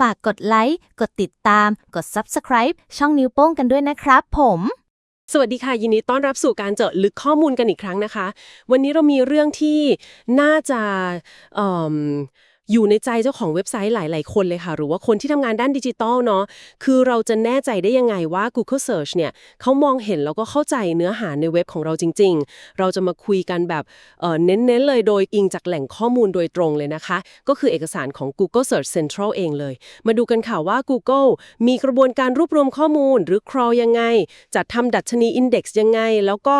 ฝากกดไลค์ กดติดตาม กด Subscribe ช่องนิ้วโป้งกันด้วยนะครับผม สวัสดีค่ะ ยินดีต้อนรับสู่การเจาะลึกข้อมูลกันอีกครั้งนะคะ วันนี้เรามีเรื่องที่น่าจะเอิ่ม อยู่ในใจเจ้าของเว็บไซต์หลาย ๆ คนเลยค่ะ หรือว่าคนที่ทำงานด้านดิจิตอลเนาะคือเราจะแน่ใจได้ยังไงว่า Google Search เนี่ยเขามองเห็นแล้วก็เข้าใจเนื้อหาในเว็บของเราจริง ๆ เราจะมาคุยกันแบบเออเน้น ๆ เลยโดยอิงจากแหล่งข้อมูลโดยตรงเลยนะคะ ก็คือเอกสารของ Google Search Central เองเลย มาดูกันค่ะว่า Google มีกระบวนการรวบรวมข้อมูล หรือ crawl ยังไง จัดทำดัชนี Index ยังไง แล้วก็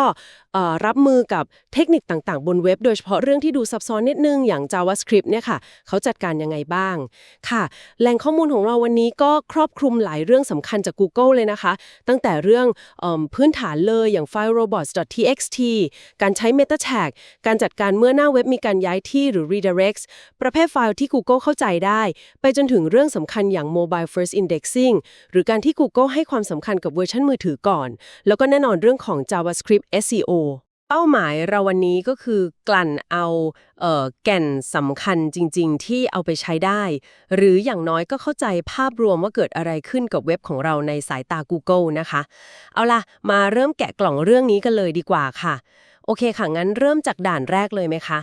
เอ่อรับมือกับเทคนิคต่าง ๆ บนเว็บ โดยเฉพาะเรื่องที่ดูซับซ้อนนิดนึงอย่าง JavaScript เนี่ยค่ะเขาจัดการยังไงบ้าง ค่ะ แหล่งข้อมูลของเราวันนี้ก็ครอบคลุมหลายเรื่องสำคัญจาก Google เลยนะคะ ตั้งแต่เรื่องอพื้นฐานเลยอย่างไฟล์ robots.txt การใช้ meta tag การจัดการเมื่อหน้าเว็บมีการย้ายที่หรือ redirects ประเภทไฟล์ที่ Google เข้าใจได้ ไปจนถึงเรื่องสำคัญอย่าง mobile first indexing หรือการที่ Google ให้ความสำคัญกับเวอร์ชันมือถือก่อน แล้วก็แน่นอนเรื่องของ JavaScript SEO เป้าหมายเราวันนี้ก็คือกลั่นเอาเออแก่นสำคัญจริง ๆ ที่เอาไปใช้ได้ หรืออย่างน้อยก็เข้าใจภาพรวมว่าเกิดอะไรขึ้นกับเว็บของเราในสายตา Google นะคะ เอาล่ะ มาเริ่มแกะกล่องเรื่องนี้กันเลยดีกว่าค่ะ โอเคค่ะ งั้นเริ่มจากด่านแรกเลยไหมคะ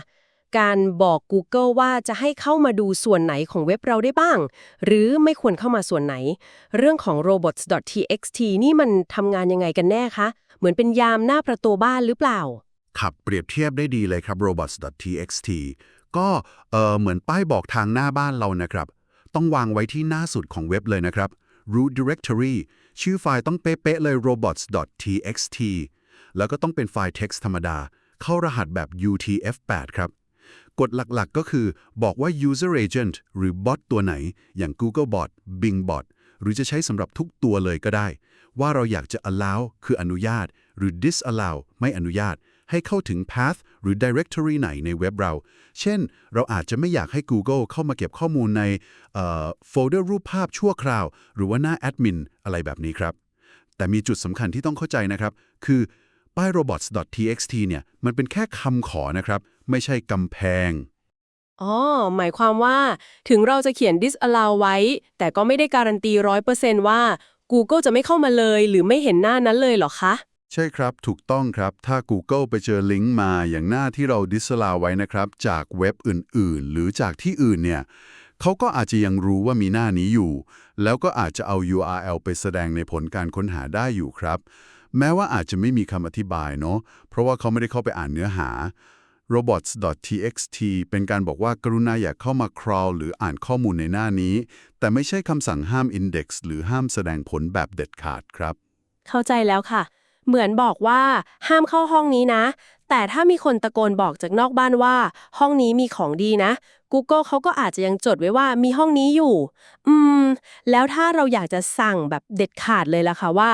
การบอก Google ว่าจะให้เข้ามาดูส่วนไหนของเว็บเราได้บ้าง หรือไม่ควรเข้ามาส่วนไหน เรื่องของ robots.txt นี่มันทำงานยังไงกันแน่คะ เหมือนเป็นยามหน้าประตูบ้านหรือเปล่าขับเปรียบเทียบได้ดีเลยครับ robots.txt ก็เออเหมือนป้ายบอกทางหน้าบ้านเรานะครับ ต้องวางไว้ที่หน้าสุดของเว็บเลยนะครับ root directory ชื่อไฟล์ต้องเป๊ะๆเลย robots.txt แล้วก็ต้องเป็นไฟล์ text ธรรมดา เข้ารหัสแบบ UTF-8 ครับกฎหลักๆ ก็คือบอกว่า user agent หรือ bot ตัวไหน อย่าง Google Bot Bing Bot หรือจะใช้สำหรับทุกตัวเลยก็ได้ ว่าเราอยากจะ allow คืออนุญาต หรือ disallow ไม่อนุญาต ให้เข้าถึง path หรือ directory ไหนในเว็บเรา เช่น เราอาจจะไม่อยากให้ Google เข้ามาเก็บข้อมูลในโฟลเดอร์รูปภาพชั่วคราว หรือว่าหน้าแอดมินอะไรแบบนี้ครับ แต่มีจุดสำคัญที่ต้องเข้าใจนะครับ คือป้าย robots.txt เนี่ย มันเป็นแค่คำขอนะครับ ไม่ใช่กำแพงอ๋อ หมายความว่าถึงเราจะเขียน disallow ไว้ แต่ก็ไม่ได้การันตีร้อยเปอร์เซนต์ว่า Google จะไม่เข้ามาเลยหรือไม่เห็นหน้านั้นเลยเหรอคะ ใช่ครับ ถูกต้องครับ ถ้า Google ไปเจอลิงก์มาอย่างหน้าที่เรา disallow ไว้นะครับ จากเว็บอื่นๆ หรือจากที่อื่นเนี่ยเขาก็อาจจะยังรู้ว่ามีหน้านี้อยู่ แล้วก็อาจจะเอา URL ไปแสดงในผลการค้นหาได้อยู่ครับ แม้ว่าอาจจะไม่มีคำอธิบายเนาะเพราะว่าเขาไม่ได้เข้าไปอ่านเนื้อหา robots.txt เป็นการบอกว่ากรุณาอย่าเข้ามา crawl หรืออ่านข้อมูลในหน้านี้ แต่ไม่ใช่คำสั่งห้าม index หรือห้ามแสดงผลแบบเด็ดขาดครับ เข้าใจแล้วค่ะ เหมือนบอกว่าห้ามเข้าห้องนี้นะ แต่ถ้ามีคนตะโกนบอกจากนอกบ้านว่า ห้องนี้มีของดีนะ Google เขาก็อาจจะยังจดไว้ว่ามีห้องนี้อยู่ อืม แล้วถ้าเราอยากจะสั่งแบบเด็ดขาดเลยล่ะค่ะว่า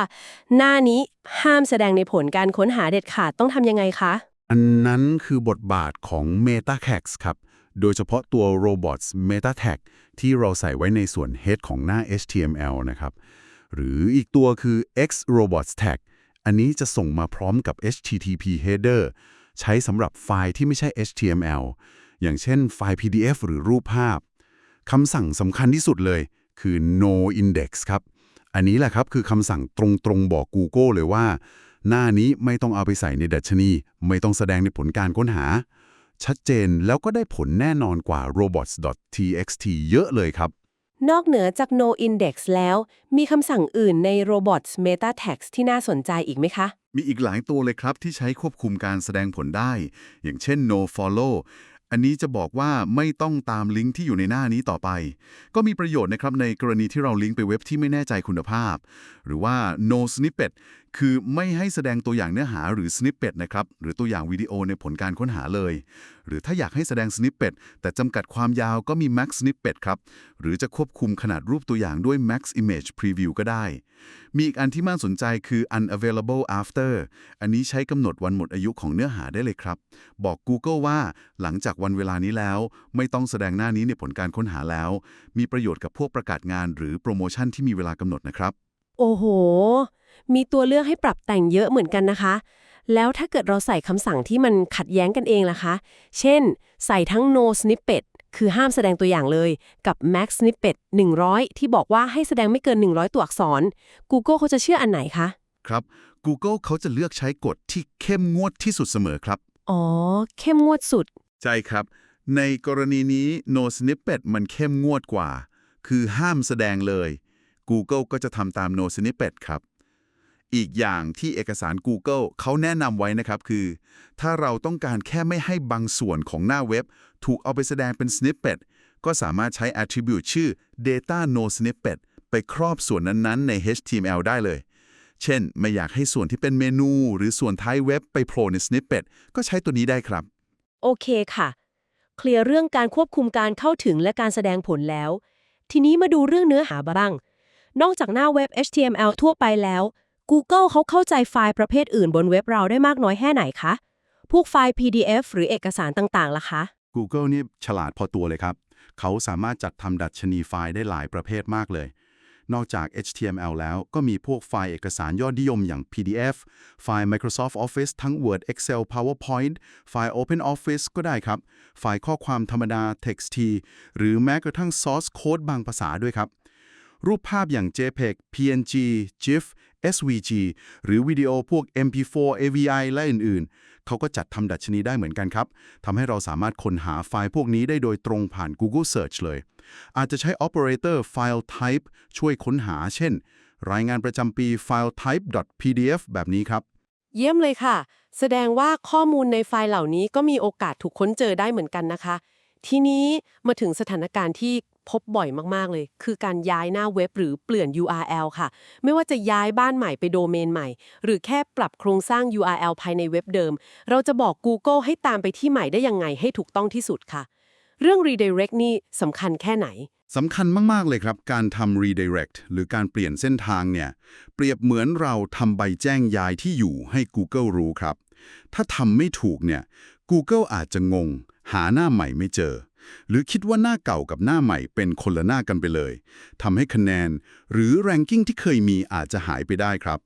หน้านี้ห้ามแสดงในผลการค้นหาเด็ดขาดต้องทำยังไงคะ อันนั้นคือบทบาทของ Meta Tags ครับ โดยเฉพาะตัว Robots Meta Tag ที่เราใส่ไว้ในส่วน head ของหน้า HTML นะครับ หรืออีกตัวคือ X Robots Tag อันนี้จะส่งมาพร้อมกับ HTTP header ใช้สำหรับไฟล์ที่ไม่ใช่ HTML อย่างเช่นไฟล์ PDF หรือรูปภาพ คำสั่งสำคัญที่สุดเลยคือ no index ครับ อันนี้แหละครับคือคำสั่งตรงๆ บอก Google เลยว่า หน้านี้ไม่ต้องเอาไปใส่ในดัชนี ไม่ต้องแสดงในผลการค้นหา ชัดเจนแล้วก็ได้ผลแน่นอนกว่า robots.txt เยอะเลยครับ นอกเหนือจาก no index แล้ว มีคำสั่งอื่นใน robots meta tags ที่น่าสนใจอีกไหมคะ มีอีกหลายตัวเลยครับที่ใช้ควบคุมการแสดงผลได้ อย่างเช่น no follow อันนี้จะบอกว่าไม่ต้องตามลิงก์ที่อยู่ในหน้านี้ต่อไป ก็มีประโยชน์นะครับในกรณีที่เราลิงก์ไปเว็บที่ไม่แน่ใจคุณภาพ หรือว่า no snippet คือไม่ให้แสดงตัวอย่างเนื้อหาหรือ snippet นะครับ หรือตัวอย่างวิดีโอในผลการค้นหาเลย หรือถ้าอยากให้แสดง snippet แต่จำกัดความยาวก็มี max snippet ครับ หรือจะควบคุมขนาดรูปตัวอย่างด้วย max image preview ก็ได้ มีอีกอันที่น่าสนใจคือ unavailable after อันนี้ใช้กำหนดวันหมดอายุของเนื้อหาได้เลยครับ บอก Google ว่าหลังจากวันเวลานี้แล้ว ไม่ต้องแสดงหน้านี้ในผลการค้นหาแล้ว มีประโยชน์กับพวกประกาศงาน หรือโปรโมชั่นที่มีเวลากำหนดนะครับ โอ้โห มีตัวเลือกให้ปรับแต่งเยอะเหมือนกันนะคะ แล้วถ้าเกิดเราใส่คำสั่งที่มันขัดแย้งกันเองล่ะคะ เช่น ใส่ทั้ง no snippet คือห้ามแสดงตัวอย่างเลยกับ max snippet 100 ที่บอกว่าให้แสดงไม่เกิน 100 ตัวอักษร Google เขาจะเชื่ออันไหนคะ ครับ Google เขาจะเลือกใช้กฎที่เข้มงวดที่สุดเสมอครับ อ๋อ เข้มงวดสุด ใช่ครับ ในกรณีนี้ no snippet มันเข้มงวดกว่า คือห้ามแสดงเลย Google ก็จะทำตาม no snippet ครับ อีกอย่างที่เอกสาร Google เขาแนะนำไว้นะครับคือ ถ้าเราต้องการแค่ไม่ให้บางส่วนของหน้าเว็บ ถูกเอาไปแสดงเป็น snippet ก็สามารถใช้ attribute ชื่อ data no snippet ไปครอบส่วนนั้นๆ ใน HTML ได้เลย เช่น ไม่อยากให้ส่วนที่เป็นเมนู หรือส่วนท้ายเว็บไปโผล่ใน snippet ก็ใช้ตัวนี้ได้ครับ โอเคค่ะ เคลียร์เรื่องการควบคุมการเข้าถึงและการแสดงผลแล้ว ทีนี้มาดูเรื่องเนื้อหาบ้าง นอกจากหน้าเว็บ HTML ทั่วไปแล้ว Google เขาเข้าใจไฟล์ประเภทอื่นบนเว็บเราได้มากน้อยแค่ไหนคะ พวกไฟล์ PDF หรือเอกสารต่างๆล่ะคะ Google นี่ฉลาดพอตัวเลยครับ เขาสามารถจัดทำดัชนีไฟล์ได้หลายประเภทมากเลย นอกจาก HTML แล้วก็มีพวกไฟล์เอกสารยอดนิยมอย่าง PDF ไฟล์ Microsoft Office ทั้ง Word Excel PowerPoint ไฟล์ OpenOffice ก็ได้ครับ ไฟล์ข้อความธรรมดา TXT หรือแม้กระทั่ง Source Code บางภาษาด้วยครับ รูปภาพอย่าง JPEG PNG GIF SVG หรือวิดีโอพวก MP4 AVI และอื่นๆ เขาก็จัดทำดัชนีได้เหมือนกันครับทำให้เราสามารถค้นหาไฟล์พวกนี้ได้โดยตรงผ่าน Google Search เลย อาจจะใช้ operator file type ช่วยค้นหา เช่น รายงานประจำปี file type.pdf แบบนี้ครับ เยี่ยมเลยค่ะ แสดงว่าข้อมูลในไฟล์เหล่านี้ก็มีโอกาสถูกค้นเจอได้เหมือนกันนะคะ ทีนี้มาถึงสถานการณ์ที่ พบบ่อยมากๆเลย คือการย้ายหน้าเว็บหรือเปลี่ยน URL ค่ะ ไม่ว่าจะย้ายบ้านใหม่ไปโดเมนใหม่ หรือแค่ปรับโครงสร้าง URL ภายในเว็บเดิม เราจะบอก Google ให้ตามไปที่ใหม่ได้ยังไงให้ถูกต้องที่สุดค่ะ เรื่อง redirect นี่สำคัญแค่ไหนสำคัญมาก ๆ เลยครับ การทำ redirect หรือการเปลี่ยนเส้นทางเนี่ย เปรียบเหมือนเราทำใบแจ้งย้ายที่อยู่ให้ Google รู้ครับ ถ้าทำไม่ถูกเนี่ย Google อาจจะงง หาหน้าใหม่ไม่เจอ หรือคิดว่าหน้าเก่ากับหน้าใหม่เป็นคนละหน้ากันไปเลยทำให้คะแนน หรือ ranking ที่เคยมีอาจจะหายไปได้ครับ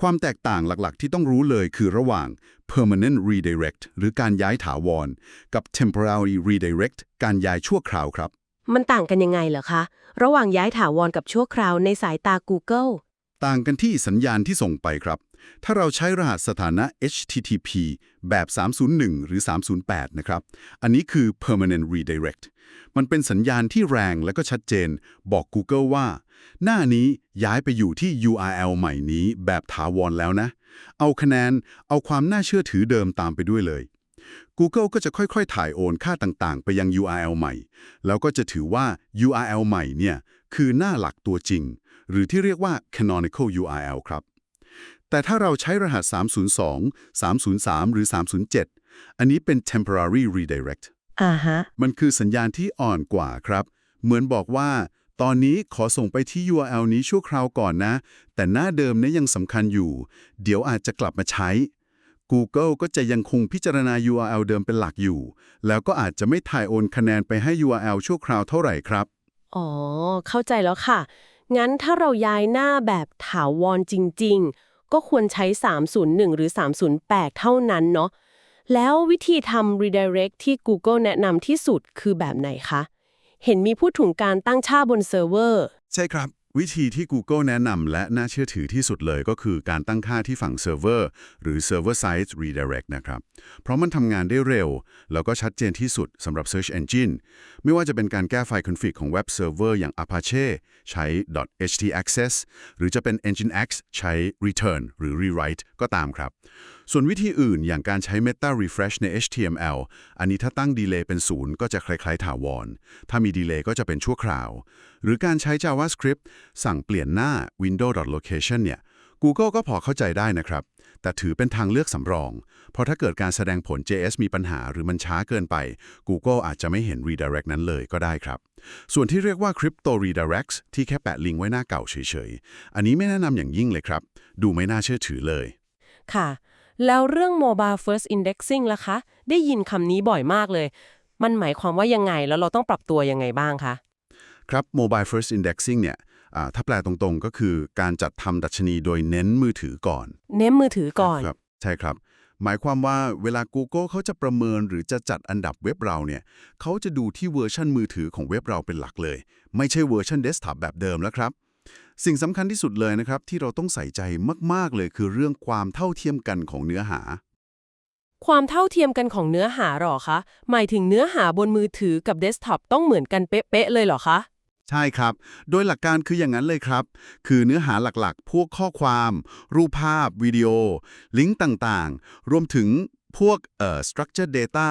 ความแตกต่างหลักๆ ที่ต้องรู้เลยคือระหว่าง permanent redirect หรือการย้ายถาวร กับ temporary redirect การย้ายชั่วคราวครับ มันต่างกันยังไงเหรอคะ ระหว่างย้ายถาวรกับชั่วคราวในสายตา Google ต่างกันที่สัญญาณที่ส่งไปครับ ถ้าเราใช้รหัสสถานะ HTTP แบบ 301 หรือ 308 นะครับ อันนี้คือ permanent redirect มันเป็นสัญญาณที่แรงและก็ชัดเจน บอก Google ว่า หน้านี้ย้ายไปอยู่ที่ URL ใหม่นี้แบบถาวรแล้วนะ เอาคะแนน เอาความน่าเชื่อถือเดิมตามไปด้วยเลย Google ก็จะค่อยๆ ถ่ายโอนค่าต่างๆ ไปยัง URL ใหม่ แล้วก็จะถือว่า URL ใหม่เนี่ยคือหน้าหลักตัวจริง หรือที่เรียกว่า canonical URL ครับ แต่ถ้าเราใช้รหัส 302 303 หรือ 307 อันนี้เป็น temporary redirect อ่าฮะ มันคือสัญญาณที่อ่อนกว่าครับ เหมือนบอกว่า ตอนนี้ขอส่งไปที่ URL นี้ชั่วคราวก่อนนะ แต่หน้าเดิมเนี่ยยังสำคัญอยู่ เดี๋ยวอาจจะกลับมาใช้ Google ก็จะยังคงพิจารณา URL เดิมเป็นหลักอยู่ แล้วก็อาจจะไม่ถ่ายโอนคะแนนไปให้ URL ชั่วคราวเท่าไหร่ครับ อ๋อ เข้าใจแล้วค่ะ งั้นถ้าเราย้ายหน้าแบบถาวรจริง ๆ ก็ควรใช้ 301 หรือ 308 เท่านั้นเนาะ แล้ววิธีทำ redirect ที่ Google แนะนำที่สุดคือแบบไหนคะ เห็นมีพูดถึงการตั้งช่าบนเซิร์ฟเวอร์ ใช่ครับ วิธีที่ Google แนะนำและน่าเชื่อถือที่สุดเลยก็คือการตั้งค่าที่ฝั่งเซิร์ฟเวอร์หรือ Server Side Redirect นะครับ เพราะมันทำงานได้เร็ว แล้วก็ชัดเจนที่สุดสำหรับ Search Engine ไม่ว่าจะเป็นการแก้ไฟล์ config ของ Web Server อย่าง Apache ใช้ .htaccess หรือจะเป็น Nginx ใช้ return หรือ rewrite ก็ตามครับ ส่วนวิธีอื่นอย่างการใช้ Meta Refresh ใน HTML อันนี้ถ้าตั้งดีเลย์เป็นศูนย์ก็จะคล้ายๆถาวร ถ้ามีดีเลย์ก็จะเป็นชั่วคราว หรือการใช้ JavaScript สั่งเปลี่ยนหน้า window.location เนี่ย Google ก็พอเข้าใจได้นะครับ แต่ถือเป็นทางเลือกสำรอง เพราะถ้าเกิดการแสดงผล JS มีปัญหาหรือมันช้าเกินไป Google อาจจะไม่เห็น redirect นั้นเลยก็ได้ครับ ส่วนที่เรียกว่า crypto redirects ที่แค่แปะลิงก์ไว้หน้าเก่าเฉยๆ อันนี้ไม่แนะนำอย่างยิ่งเลยครับ ดูไม่น่าเชื่อถือเลย ค่ะ แล้วเรื่อง mobile first indexing ล่ะคะ ได้ยินคำนี้บ่อยมากเลย มันหมายความว่ายังไงแล้วเราต้องปรับตัวยังไงบ้างคะ ครับ Mobile First Indexing เนี่ยอ่าถ้าแปลตรงๆก็คือการจัดทำดัชนีโดยเน้นมือถือก่อน เน้นมือถือก่อนครับใช่ครับ หมายความว่าเวลา Google เขาจะประเมินหรือจะจัดอันดับเว็บเราเนี่ยเขาจะดูที่เวอร์ชันมือถือของเว็บเราเป็นหลักเลย ไม่ใช่เวอร์ชันเดสก์ท็อปแบบเดิมแล้วครับ สิ่งสำคัญที่สุดเลยนะครับ ที่เราต้องใส่ใจมาก ๆ เลยคือเรื่องความเท่าเทียมกันของเนื้อหา ความเท่าเทียมกันของเนื้อหาหรอคะ หมายถึงเนื้อหาบนมือถือกับเดสก์ท็อปต้องเหมือนกันเป๊ะ ๆ เลยเหรอคะ ใช่ครับ โดยหลักการคืออย่างนั้นเลยครับ คือเนื้อหาหลักๆ พวกข้อความ รูปภาพ วิดีโอ ลิงก์ต่างๆ รวมถึง พวกเอ่อ structured data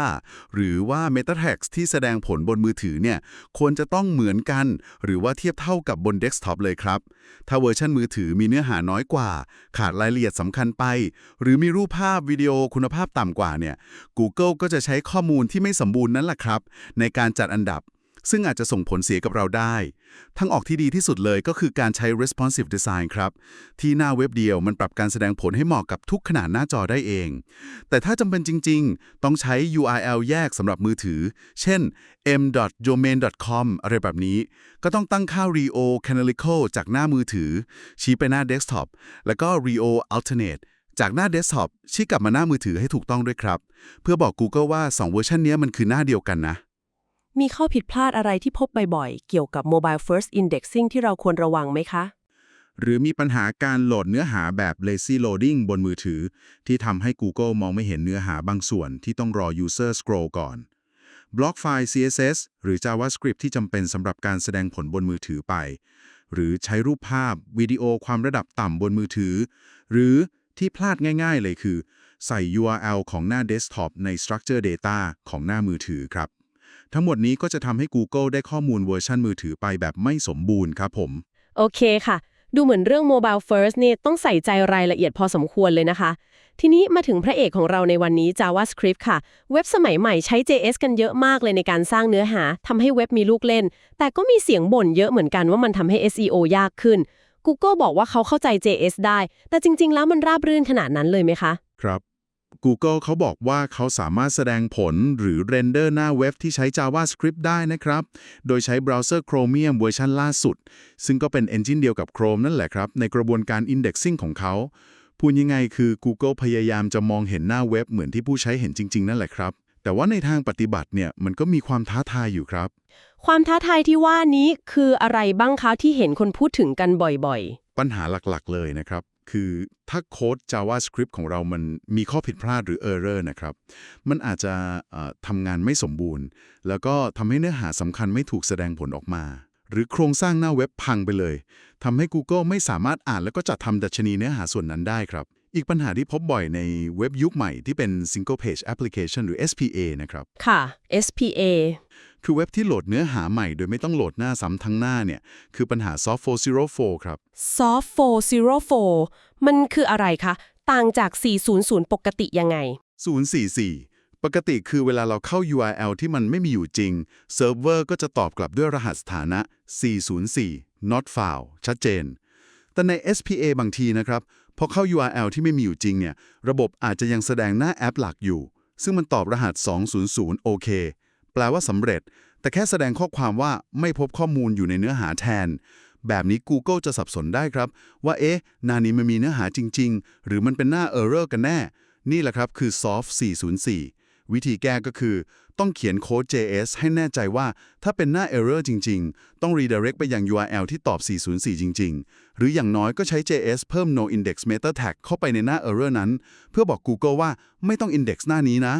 หรือว่า meta tags ที่แสดงผลบนมือถือเนี่ยควรจะต้องเหมือนกัน หรือว่าเทียบเท่ากับบน desktop เลยครับ ถ้าเวอร์ชันมือถือมีเนื้อหาน้อยกว่า ขาดรายละเอียดสำคัญไป หรือมีรูปภาพวิดีโอคุณภาพต่ำกว่าเนี่ย Google ก็จะใช้ข้อมูลที่ไม่สมบูรณ์นั่นแหละครับ ในการจัดอันดับ ซึ่งอาจจะส่งผลเสียกับเราได้ ทางออกที่ดีที่สุดเลยก็คือการใช้ responsive design ครับ ที่หน้าเว็บเดียวมันปรับการแสดงผลให้เหมาะกับทุกขนาดหน้าจอได้เอง แต่ถ้าจำเป็นจริง ๆ ต้องใช้ URL แยกสำหรับมือถือ เช่น m.domain.com อะไรแบบนี้ ก็ต้องตั้งค่า Rio Canonical จากหน้ามือถือ ชี้ไปหน้า desktop แล้วก็ Rio Alternate จากหน้า desktop ชี้กลับมาหน้ามือถือให้ถูกต้องด้วยครับ เพื่อบอก Google ว่า 2 เวอร์ชันนี้มันคือหน้าเดียวกันนะ มีข้อผิดพลาดอะไรที่พบบ่อยๆ เกี่ยวกับ Mobile First Indexing ที่เราควรระวังไหมคะ หรือมีปัญหาการโหลดเนื้อหาแบบ lazy loading บนมือถือ ที่ทำให้ Google มองไม่เห็นเนื้อหาบางส่วนที่ต้องรอ user scroll ก่อน บล็อกไฟล์ CSS หรือ JavaScript ที่จำเป็นสำหรับการแสดงผลบนมือถือไป หรือใช้รูปภาพวิดีโอความระดับต่ำบนมือถือ หรือที่พลาดง่าย ๆ เลยคือ ใส่ URL ของหน้า desktop ใน structure data ของหน้ามือถือครับ ทั้งหมดนี้ก็จะทำให้ Google ได้ข้อมูลเวอร์ชันมือถือไปแบบไม่สมบูรณ์ครับผม โอเคค่ะ ดูเหมือนเรื่อง Mobile First เนี่ยต้องใส่ใจรายละเอียดพอสมควรเลยนะคะ ทีนี้มาถึงพระเอกของเราในวันนี้ JavaScript ค่ะ เว็บสมัยใหม่ใช้ JS กันเยอะมากเลยในการสร้างเนื้อหาทำให้เว็บมีลูกเล่น แต่ก็มีเสียงบ่นเยอะเหมือนกันว่ามันทำให้ SEO ยากขึ้น Google บอกว่าเขาเข้าใจ JS ได้ แต่จริง ๆ แล้วมันราบรื่นขนาดนั้นเลยไหมคะ ครับ Google เขาบอกว่าเขาสามารถแสดงผลหรือเรนเดอร์หน้าเว็บที่ใช้ JavaScript ได้นะครับ โดยใช้เบราว์เซอร์ Chromium เวอร์ชันล่าสุด ซึ่งก็เป็น engine เดียวกับ Chrome นั่นแหละครับ ในกระบวนการ indexing ของเขา พูดยังไงคือ Google พยายามจะมองเห็นหน้าเว็บเหมือนที่ผู้ใช้เห็นจริง ๆ นั่นแหละครับ แต่ว่าในทางปฏิบัติเนี่ยมันก็มีความท้าทายอยู่ครับ ความท้าทายที่ว่านี้คืออะไรบ้างคะที่เห็นคนพูดถึงกันบ่อยปัญหาหลักๆ เลยนะครับ คือถ้าโค้ด JavaScript ของเรามันมีข้อผิดพลาดหรือ Error นะครับ มันอาจจะทำงานไม่สมบูรณ์ แล้วก็ทำให้เนื้อหาสำคัญไม่ถูกแสดงผลออกมา หรือโครงสร้างหน้าเว็บพังไปเลยทำให้ Google ไม่สามารถอ่านแล้วก็จัดทำดัชนีเนื้อหาส่วนนั้นได้ครับอีกปัญหาที่พบบ่อยในเว็บยุคใหม่ที่เป็น Single Page Application หรือ SPA นะครับ ค่ะ SPA คือเว็บที่โหลดเนื้อหาใหม่โดยไม่ต้องโหลดหน้าซ้ำทั้งหน้าเนี่ย คือปัญหา Soft 404 ครับ Soft 404 มันคืออะไรคะ ต่างจาก 400 ปกติยังไง 044 ปกติคือเวลาเราเข้า URL ที่มันไม่มีอยู่จริง เซิร์ฟเวอร์ก็จะตอบกลับด้วยรหัสสถานะ 404 not found ชัดเจน แต่ใน SPA บางทีนะครับ พอเข้า URL ที่ไม่มีอยู่จริงเนี่ย ระบบอาจจะยังแสดงหน้าแอปหลักอยู่ ซึ่งมันตอบรหัส 200 โอเค แปลว่าสำเร็จ แต่แค่แสดงข้อความว่าไม่พบข้อมูลอยู่ในเนื้อหาแทน แบบนี้ Google จะสับสนได้ครับ ว่าเอ๊ะหน้านี้มันมีเนื้อหาจริง ๆ หรือมันเป็นหน้า Error กันแน่ นี่แหละครับคือ Soft 404 วิธีแก้ก็คือ ต้องเขียนโค้ด JS ให้แน่ใจว่าถ้าเป็นหน้า Error จริง ๆ ต้อง redirect ไปยัง URL ที่ตอบ 404 จริง ๆ หรืออย่างน้อยก็ใช้ JS เพิ่ม no index meta tag เข้าไปในหน้า Error นั้น เพื่อบอก Google ว่าไม่ต้อง index หน้านี้นะ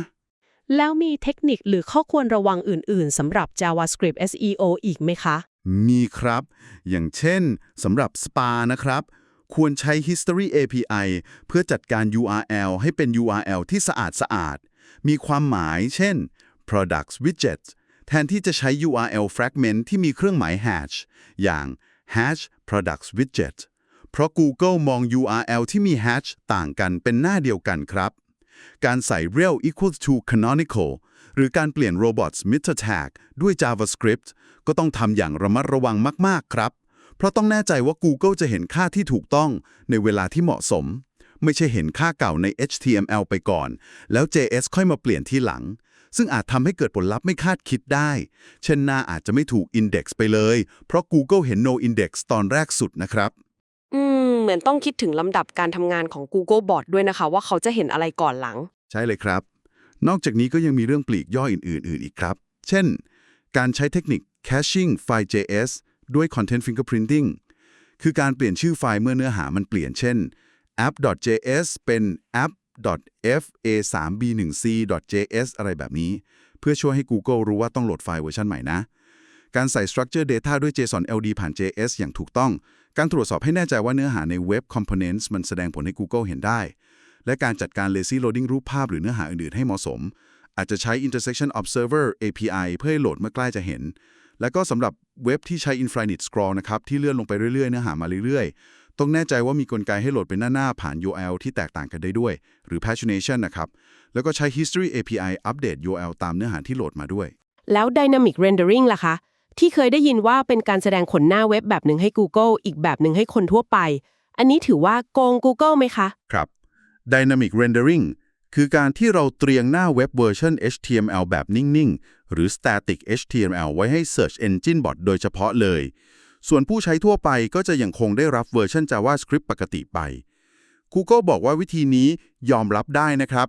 แล้วมีเทคนิคหรือข้อควรระวังอื่น ๆสำหรับ JavaScript SEO อีกไหมคะ มีครับ อย่างเช่นสำหรับ SPA นะครับ ควรใช้ History API เพื่อจัดการ URL ให้เป็น URL ที่สะอาดสะอาด มีความหมาย เช่น products widget แทนที่จะใช้ URL fragment ที่มีเครื่องหมาย hash อย่าง hash products widget เพราะ Google มอง URL ที่มี hash ต่างกันเป็นหน้าเดียวกันครับ การใส่ Real equals to canonical หรือการเปลี่ยน robots meta tag ด้วย JavaScript ก็ต้องทำอย่างระมัดระวังมาก ๆ ครับ เพราะต้องแน่ใจว่า Google จะเห็นค่าที่ถูกต้องในเวลาที่เหมาะสม ไม่ใช่เห็นค่าเก่าใน HTML ไปก่อน แล้ว JS ค่อยมาเปลี่ยนที่หลัง ซึ่งอาจทำให้เกิดผลลัพธ์ไม่คาดคิดได้ เช่นหน้าอาจจะไม่ถูก index ไปเลย เพราะ Google เห็น no index ตอนแรกสุดนะครับ อืม เหมือนต้องคิดถึงลำดับการทำงานของ Google Bot ด้วยนะคะ ว่าเขาจะเห็นอะไรก่อนหลัง ใช่เลยครับ นอกจากนี้ก็ยังมีเรื่องปลีกย่อยอื่นๆอีกครับ เช่น การใช้เทคนิค caching ไฟล์ JS ด้วย content fingerprinting คือการเปลี่ยนชื่อไฟล์เมื่อเนื้อหามันเปลี่ยนเช่น app.js เป็น app.fa3b1c.js อะไรแบบนี้ เพื่อช่วยให้ Google รู้ว่าต้องโหลดไฟล์เวอร์ชันใหม่นะ การใส่ structure data ด้วย JSON LD ผ่าน JS อย่างถูกต้อง การตรวจสอบให้แน่ใจว่าเนื้อหาใน Web Components มันแสดงผลให้ Google เห็นได้ และการจัดการ lazy loading รูปภาพหรือเนื้อหาอื่นๆ ให้เหมาะสม อาจจะใช้ intersection observer API เพื่อให้โหลดเมื่อใกล้จะเห็น แล้วก็สำหรับเว็บที่ใช้ infinite scroll นะครับที่เลื่อนลงไปเรื่อยๆ เนื้อหามาเรื่อยๆ ต้องแน่ใจว่ามีกลไกให้โหลดเป็นหน้าๆ ผ่าน URL ที่แตกต่างกันได้ด้วย หรือ pagination นะครับ แล้วก็ใช้ history API อัปเดต URL ตามเนื้อหาที่โหลดมาด้วย แล้ว Dynamic Rendering ล่ะคะ ที่เคยได้ยินว่าเป็นการแสดงขนหน้าเว็บแบบหนึ่งให้ Google อีกแบบหนึ่งให้คนทั่วไป อันนี้ถือว่าโกง Google ไหมคะ ครับ Dynamic Rendering คือการที่เราเตรียงหน้าเว็บเวอร์ชัน HTML แบบนิ่ง ๆ หรือ Static HTML ไว้ให้ Search Engine Bot โดยเฉพาะเลย ส่วนผู้ใช้ทั่วไปก็จะยังคงได้รับเวอร์ชัน JavaScript ปกติไป Google บอกว่าวิธีนี้ยอมรับได้นะครับ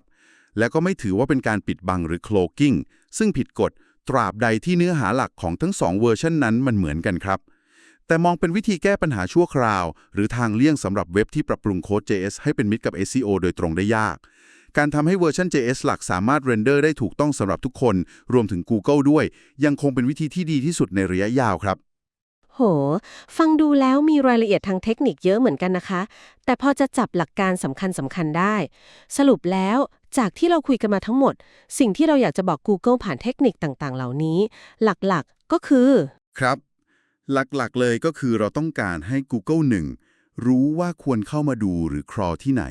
และก็ไม่ถือว่าเป็นการปิดบังหรือ cloaking ซึ่งผิดกฎ ตราบใดที่เนื้อหาหลักของทั้งสองเวอร์ชันนั้นมันเหมือนกันครับ แต่มองเป็นวิธีแก้ปัญหาชั่วคราว หรือทางเลี่ยงสำหรับเว็บที่ปรับปรุงโค้ด JS ให้เป็นมิตรกับ SEO โดยตรงได้ยาก การทำให้เวอร์ชัน JS หลักสามารถเรนเดอร์ได้ถูกต้องสำหรับทุกคน รวมถึง Google ด้วย ยังคงเป็นวิธีที่ดีที่สุดในระยะยาวครับโห ฟังดูแล้วมีรายละเอียดทางเทคนิคเยอะเหมือนกันนะคะ แต่พอจะจับหลักการสำคัญสำคัญได้ สรุปแล้ว จากที่เราคุยกันมาทั้งหมด สิ่งที่เราอยากจะบอก Google ผ่านเทคนิคต่างๆ เหล่านี้ หลักๆก็คือ ครับ หลักๆเลยก็คือเราต้องการให้ Google 1 รู้ว่าควรเข้ามาดูหรือครอที่ไหน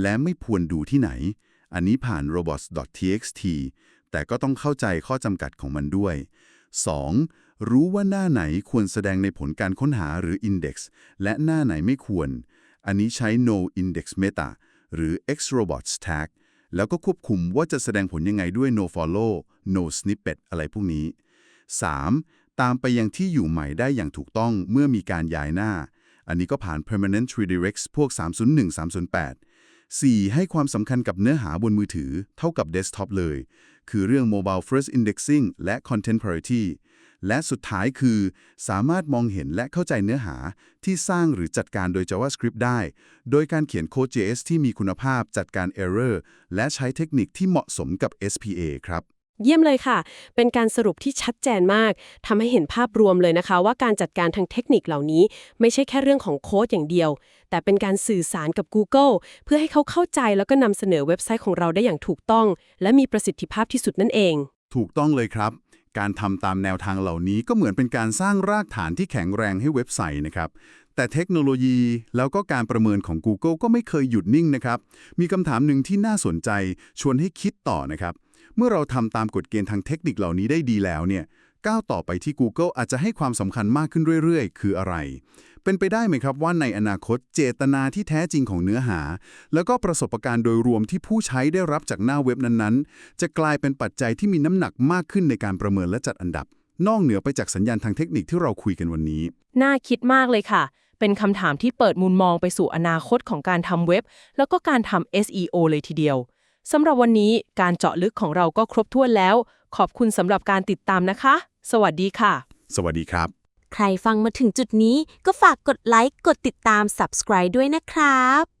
และไม่ควรดูที่ไหน อันนี้ผ่าน robots.txt แต่ก็ต้องเข้าใจข้อจำกัดของมันด้วย 2. รู้ว่าหน้าไหนควรแสดงในผลการค้นหาหรือ index และหน้าไหนไม่ควร อันนี้ใช้ no index meta หรือ xrobots tag แล้วก็ควบคุมว่าจะแสดงผลยังไงด้วย no follow no snippet อะไรพวกนี้ 3. ตามไปยังที่อยู่ใหม่ได้อย่างถูกต้องเมื่อมีการย้ายหน้า อันนี้ก็ผ่าน permanent redirects พวก 301 308 4. ให้ความสำคัญกับเนื้อหาบนมือถือ เท่ากับ desktop เลย คือเรื่อง mobile first indexing และ content priority และสุดท้ายคือ สามารถมองเห็นและเข้าใจเนื้อหาที่สร้างหรือจัดการโดย JavaScript ได้ โดยการเขียนโค้ด JS ที่มีคุณภาพจัดการ error และใช้เทคนิคที่เหมาะสมกับ SPA ครับเยี่ยมเลยค่ะ เป็นการสรุปที่ชัดเจนมากทำให้เห็นภาพรวมเลยนะคะ ว่าการจัดการทางเทคนิคเหล่านี้ ไม่ใช่แค่เรื่องของโค้ดอย่างเดียว แต่เป็นการสื่อสารกับ Google เพื่อให้เขาเข้าใจแล้วก็นำเสนอเว็บไซต์ของเราได้อย่างถูกต้อง และมีประสิทธิภาพที่สุดนั่นเอง ถูกต้องเลยครับ การทำตามแนวทางเหล่านี้ก็เหมือนเป็นการสร้างรากฐานที่แข็งแรงให้เว็บไซต์นะครับ แต่เทคโนโลยีแล้วก็การประเมินของ Google ก็ไม่เคยหยุดนิ่งนะครับ มีคำถามหนึ่งที่น่าสนใจชวนให้คิดต่อนะครับ เมื่อเราทำตามกฎเกณฑ์ทางเทคนิคเหล่านี้ได้ดีแล้วเนี่ย ก้าวต่อไปที่ Google อาจจะให้ความสำคัญมากขึ้นเรื่อยๆ คืออะไร เป็นไปได้ไหมครับว่าในอนาคตเจตนาที่แท้จริงของเนื้อหา แล้วก็ประสบการณ์โดยรวมที่ผู้ใช้ได้รับจากหน้าเว็บนั้นๆ จะกลายเป็นปัจจัยที่มีน้ำหนักมากขึ้นในการประเมินและจัดอันดับ นอกเหนือไปจากสัญญาณทางเทคนิคที่เราคุยกันวันนี้ น่าคิดมากเลยค่ะ เป็นคำถามที่เปิดมุมมองไปสู่อนาคตของการทำเว็บ แล้วก็การทำ SEO เลยทีเดียวสำหรับวันนี้การเจาะลึกของเราก็ครบถ้วนแล้ว ขอบคุณสำหรับการติดตามนะคะ สวัสดีค่ะ สวัสดีครับ ใครฟังมาถึงจุดนี้ก็ฝากกดไลค์ กดติดตาม subscribe ด้วยนะครับ